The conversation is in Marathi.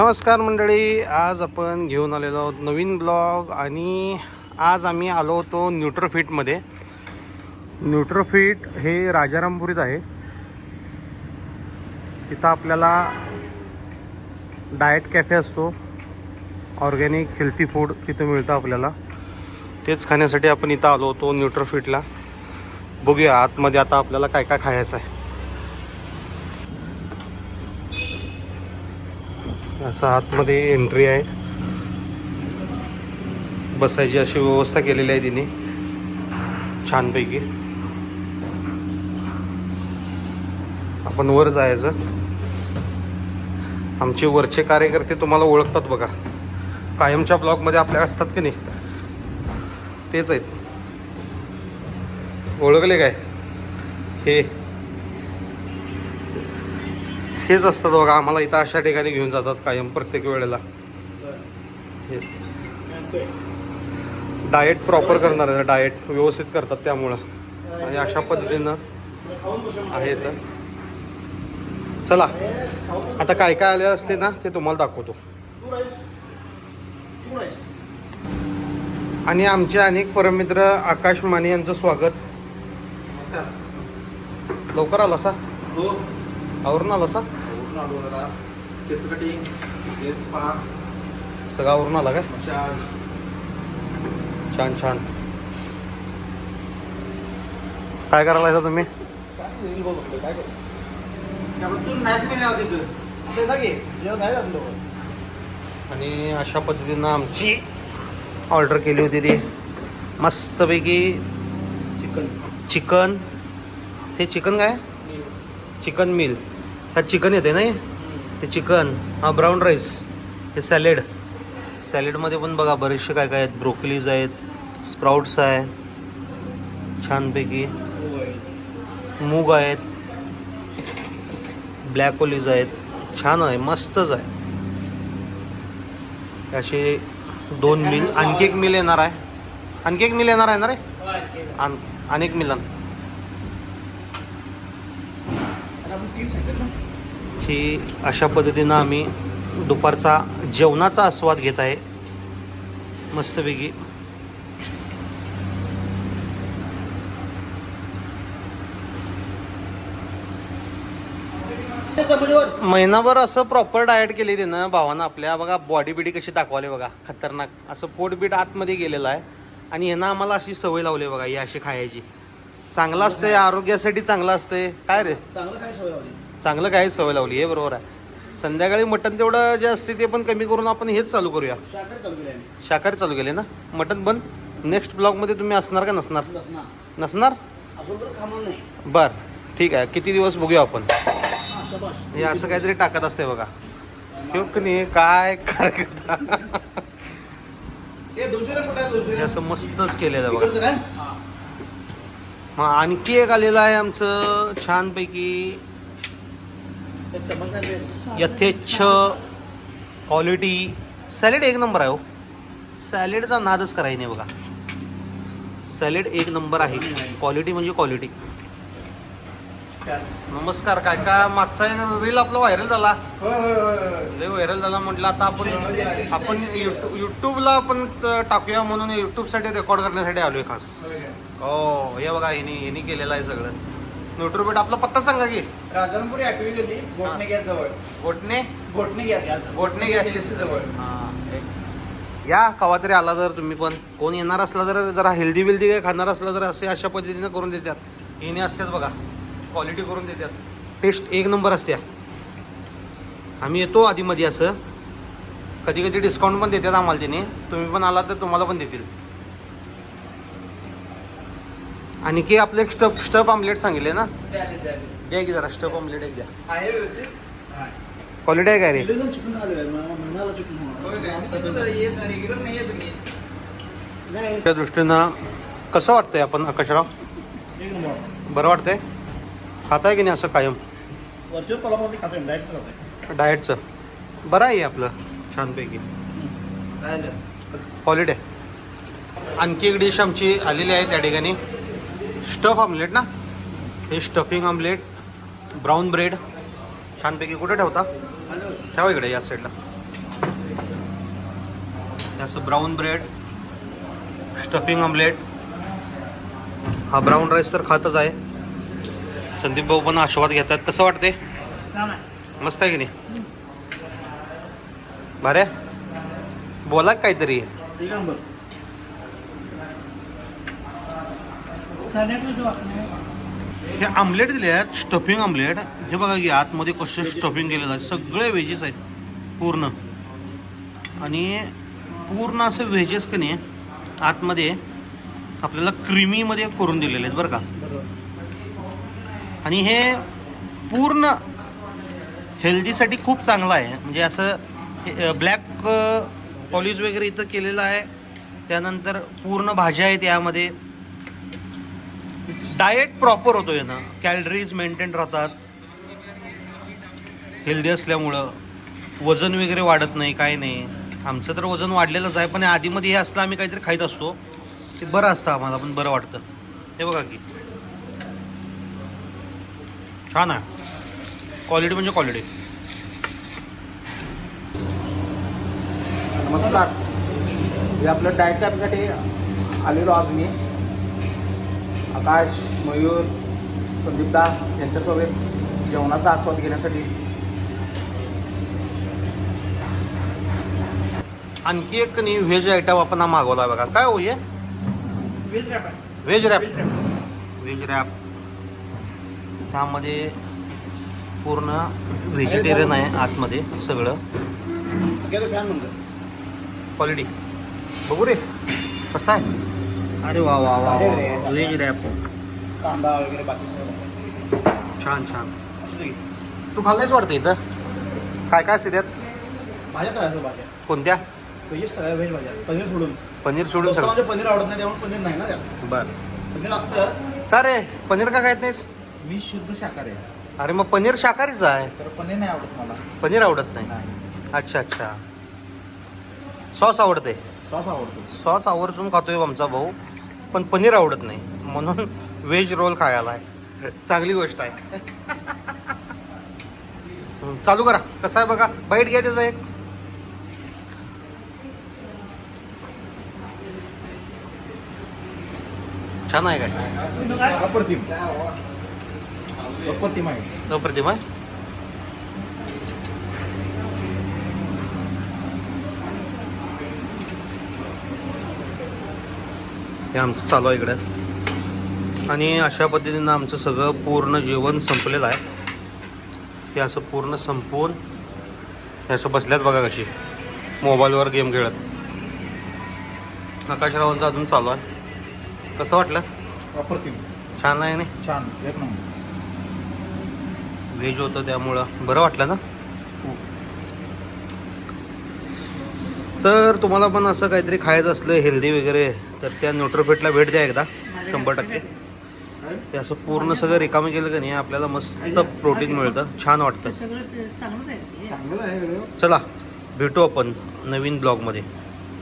नमस्कार मंडळी आज आपण घेऊन आलेलो आहोत नवीन ब्लॉग आणि आज आम्ही आलो होतो न्यूट्रोफिटमध्ये. न्यूट्रोफिट हे राजारामपुरीत आहे. तिथं आपल्याला डाएट कॅफे असतो. ऑर्गॅनिक हेल्थी फूड तिथं मिळतं आपल्याला. तेच खाण्यासाठी आपण इथं आलो होतो न्यूट्रोफिटला. बघूया आतमध्ये आता आपल्याला काय काय खायचं आहे. असं आतमध्ये एंट्री आहे. बसायची अशी व्यवस्था केलेली आहे तिने. छानपैकी. आपण वर जायचं. आमचे वरचे कार्यकर्ते तुम्हाला ओळखतात बघा. कायमच्या ब्लॉगमध्ये आपल्या असतात की नाही? तेच आहेत. ओळखले काय? हे. हेच असतात बघा आम्हाला इथं अशा ठिकाणी घेऊन जातात कायम प्रत्येक वेळेला. डाएट प्रॉपर करणार आहे डाएट व्यवस्थित करतात त्यामुळं. आणि अशा पद्धतीनं आहे इथं चला आता काय काय आले असते ना ते तुम्हाला दाखवतो. आणि आमचे अनेक परमित्र आकाश माने यांचं स्वागत. लवकर आला सा हो. आवरून आला सा आलो जरा केस कटिंग केस स्पा सगळं आवरून आला काय? मशाज छान. छान काय करायला तुम्ही? काय तू मॅच आणि अशा पद्धतीनं आमची ऑर्डर केली होती ती. मस्तपैकी चिकन. चिकन. हे चिकन काय? Chicken meal. ह्यात चिकन येते नाही ते चिकन हा ब्राऊन राईस हे सॅलेड सॅलेडमध्ये पण बघा बरेचसे काय काय आहेत. ब्रोकलीज आहेत स्प्राउट्स आहे छानपैकी. मूग आहेत ब्लॅक ओलीज आहेत. छान आहे मस्तच आहे. असे दोन मिल आणखी एक मिल येणार आहे. आणखी एक मिल येणार आहे ना रे? आण अनेक मिलन आणि आपण तीन सांगितलं ना ही अशा पद्धतीनं आम्ही दुपारचा जेवणाचा आस्वाद घेत आहे. मस्तपैकी. महिनाभर असं प्रॉपर डाएट केली त्यानं भावानं आपल्या. बघा बॉडी बिडी कशी दाखवाले बघा खतरनाक. असं पोटबीट आतमध्ये गेलेलं आहे. आणि यांना आम्हाला अशी सवय लावली बघा ही अशी खायची. चांगलं असते आरोग्यासाठी चांगलं असते. काय रे? चांगलं काय सवय लावली? चांगलं काय सवय लावली हे बरोबर आहे. संध्याकाळी मटण तेवढं जे असते ते पण कमी करून आपण हेच चालू करूया. शाकर चालू केली आम्ही. शाकाहारी चालू केले ना? मटण पण नेक्स्ट ब्लॉगमध्ये तुम्ही असणार का नसणार? नसणार. आपण तर खाणार नाही. बर ठीक आहे. किती दिवस बघूया आपण? हा शबाश हे असं काहीतरी टाकत असते बघा. ठेव की नाही? काय काय करता हे दोनशे ला कुठला आहे? दोनशे हे असं मस्तच केलेलं आहे बघा. इकडचं काय? हा आणखी एक आलेलं आहे आमचं छानपैकी. यथेच्छ क्वालिटी सॅलेड एक नंबर आहे हो. सॅलेडचा नादच करायला नाही बघा. सॅलेड एक नंबर आहे. क्वालिटी म्हणजे क्वालिटी नमस्कार काय काय मागचा रील आपला व्हायरल झाला. लय व्हायरल झाला म्हटलं आता आपण आपण युट्यूब युट्यूबला आपण टाकूया म्हणून युट्यूबसाठी रेकॉर्ड करण्यासाठी आलोय खास. हो हे बघा हिने हिने केलेलं आहे सगळं. न्यूट्रोबेट आपला पत्ता सांगा की. राजारामपुरी आठवी गोटणे गॅस जवळ. गोटणे गोटणे गॅस. गोटणे गॅस. जवळ. हा. या कवा तरी आला तर तुम्ही पण. कोण येणार असला तर जरा हेल्दी बिल्दी काय खाणार असला तर असे अशा पद्धतीनं करून देतात येणे असतात बघा क्वालिटी करून देतात टेस्ट एक नंबर असत्या. आम्ही येतो आधीमध्ये असं. कधी कधी डिस्काउंट पण देतात आम्हाला त्याने तुम्ही पण आला तर तुम्हाला पण देतील. आणि की आपले स्टफ स्टफ आमलेट सांगितले ना? द्या की जरा स्टफ आमलेट एक द्या. क्वालिटी आहे काय? रे त्या दृष्टीनं कसं वाटतंय आपण आकाशराव? बरं वाटतंय? खाताय की नाही असं कायम? डाएटचं. बरं आहे हे आपलं छानपैकी. क्वालिटी आहे. आणखी एक डिश आमची आलेली आहे त्या ठिकाणी. स्टफ ऑमलेट ना? हे स्टफिंग ऑमलेट ब्राऊन ब्रेड छानपैकी कुठे ठेवता? ठेवा इकडे या साईडला असं ब्राऊन ब्रेड स्टफिंग ऑमलेट हा ब्राऊन राईस तर खातच आहे. संदीप भाऊ पण आस्वाद घेतात. कसं वाटते मस्त आहे की नाही? बरे बोला काहीतरी एक नंबर हे आमलेट दिले आहेत स्टफिंग आमलेट. हे बघा की आतमध्ये कसे स्टफिंग केलेलं आहे. सगळे व्हेजेस आहेत पूर्ण. आणि पूर्ण असं व्हेजेस का नाही आतमध्ये आपल्याला क्रीमीमध्ये करून दिलेले आहेत बरं का. आणि हे पूर्ण हेल्दीसाठी खूप चांगलं आहे. म्हणजे असं ब्लॅक पॉलिश वगैरे इथं केलेलं आहे. त्यानंतर पूर्ण भाज्या आहेत यामध्ये. डाएट प्रॉपर होतो यानं कॅलरीज मेंटेन राहतात. हेल्दी असल्यामुळं. वजन वगैरे वाढत नाही काय नाही. आमचं तर वजन वाढलेलंच आहे पण आधीमध्ये हे असलं आम्ही काहीतरी खाईत असतो. ते बरं असतं आम्हाला पण बरं वाटतं. हे बघा की. छान आहे. क्वालिटी म्हणजे क्वालिटी नमस्कार. हे आपलं डाएटसाठी आलेलो आज मी. आकाश मयूर संदीपदा यांच्यासोबत जेवणाचा आस्वाद घेण्यासाठी. आणखी एक नाही व्हेज आयटम आपण मागवला बघा. काय होईये व्हेज रॅप व्हेज रॅप त्यामध्ये पूर्ण व्हेजिटेरियन आहे आतमध्ये सगळं. क्वालिटी बघू रे. कसं आहे? अरे वा वा वा व्हेज रॅप कांदा वगैरे बाकी छान छान. तू खाल्लायच वाटतं इथं? काय काय असते त्यात? भाज्या सगळ्या भाज्या. कोणत्या? पनीर सगळ्या व्हेज भाज्या. पनीर सोडून. पनीर सोडून सगळं. म्हणजे पनीर आवडत नाही त्यामुळे पनीर नाही ना त्यात. बरं. पनीर असतं. का रे? पनीर का खायत नाहीस? मी शुद्ध शाकाहारी आहे. अरे मग पनीर शाकाहारीच आहे. तर पनीर नाही आवडत मला. पनीर आवडत नाही. अच्छा अच्छा. सॉस आवडते. सॉस आवडतो. सॉस आवर्जून खातोय आमचा भाऊ पण पनीर आवडत नाही. म्हणून व्हेज रोल खायला आहे. चांगली गोष्ट आहे. चालू करा. कसं आहे बघा? बाईट घ्या त्याचा एक. छान आहे काय? अप्रतिम अप्रतिम आहे. अप्रतिम आहे? हे आमचं चालू आहे इकडं. आणि अशा पद्धतीनं आमचं सगळं पूर्ण जेवण संपलेलं आहे. हे असं पूर्ण संपवून हे असं बसल्यात बघा कशी. मोबाईलवर गेम खेळत. आकाशरावांचं अजून चालू आहे. कसं वाटलं? छान आहे नाही? छान. व्हेज होतं त्यामुळं. बरं वाटलं ना? तर तुम्हाला पण असं काहीतरी खायचं असलं हेल्दी वगैरे तर त्या न्यूट्रोफिटला भेट द्या एकदा शंभर टक्के. ते असं पूर्ण सगळं रिकामी केलं का नाही आपल्याला मस्त प्रोटीन मिळतं छान वाटतं. चांगलं आहे चला भेटू आपण नवीन ब्लॉगमध्ये.